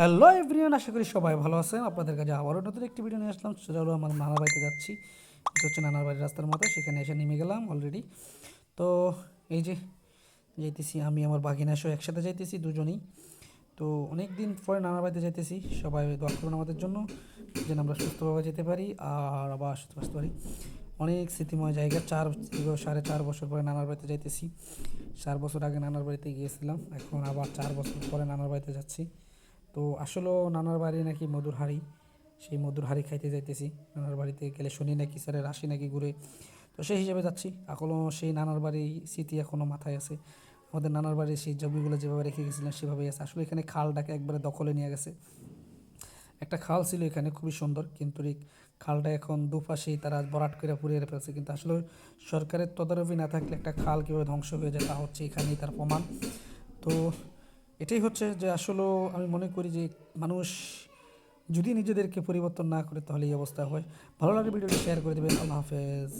Hello everyone, আশা করি সবাই ভালো আছেন। আপনাদের কাছে আবারও নতুন একটি ভিডিও নিয়ে আসলাম। সেটা হলো আমার নানার বাড়িতে যাচ্ছি। এটা হচ্ছে নানার বাড়ির রাস্তার মতো, সেখানে এসে নেমে গেলাম অলরেডি তো এই যে যাইতেছি, আমি, আমার বাগিনা সহ একসাথে যাইতেছি দুজনেই। তো অনেক দিন পরে নানার বাড়িতে যাইতেছি। সবাই দোয়া করুন আমাদের জন্য, যেন আমরা সুস্থভাবে যেতে পারি আর আবার সুস্থ আসতে পারি। অনেক স্মৃতিময় জায়গা। চার সাড়ে চার বছর পরে নানার বাড়িতে যাইতেছি। চার বছর আগে নানার বাড়িতে গিয়েছিলাম। এখন আবার চার বছর পরে নানার বাড়িতে যাচ্ছি। তো আসলেও নানার বাড়ি নাকি মধুর হাড়ি। সেই মধুর হাড়ি খাইতে যাইতেছি। নানার বাড়িতে গেলে শুনি নাকি স্যারের আসি নাকি ঘুরে তো সেই হিসাবে যাচ্ছি। এখনও সেই নানার বাড়ি স্মৃতি এখনও মাথায় আছে। আমাদের নানার বাড়ির সেই জমিগুলো যেভাবে রেখে গেছিলেন সেভাবেই আছে। আসলে এখানে খালটাকে একবারে দখলে নিয়ে গেছে। একটা খাল ছিল এখানে, খুবই সুন্দর। কিন্তু এই খালটা এখন দুপাশেই তারা বরাট করে পুড়িয়ে ফেলছে। কিন্তু আসলে সরকারের তদারকি না থাকলে একটা খাল কীভাবে ধ্বংস হয়ে যায় তা হচ্ছে এখানেই তার প্রমাণ। তো এটাই হচ্ছে যে আসলেও আমি মনে করি যে মানুষ যদি নিজেদেরকে পরিবর্তন না করে তাহলে এই অবস্থা হয়। ভালো লাগে ভিডিওটি শেয়ার করে দেবেন। আল্লাহ হাফেজ।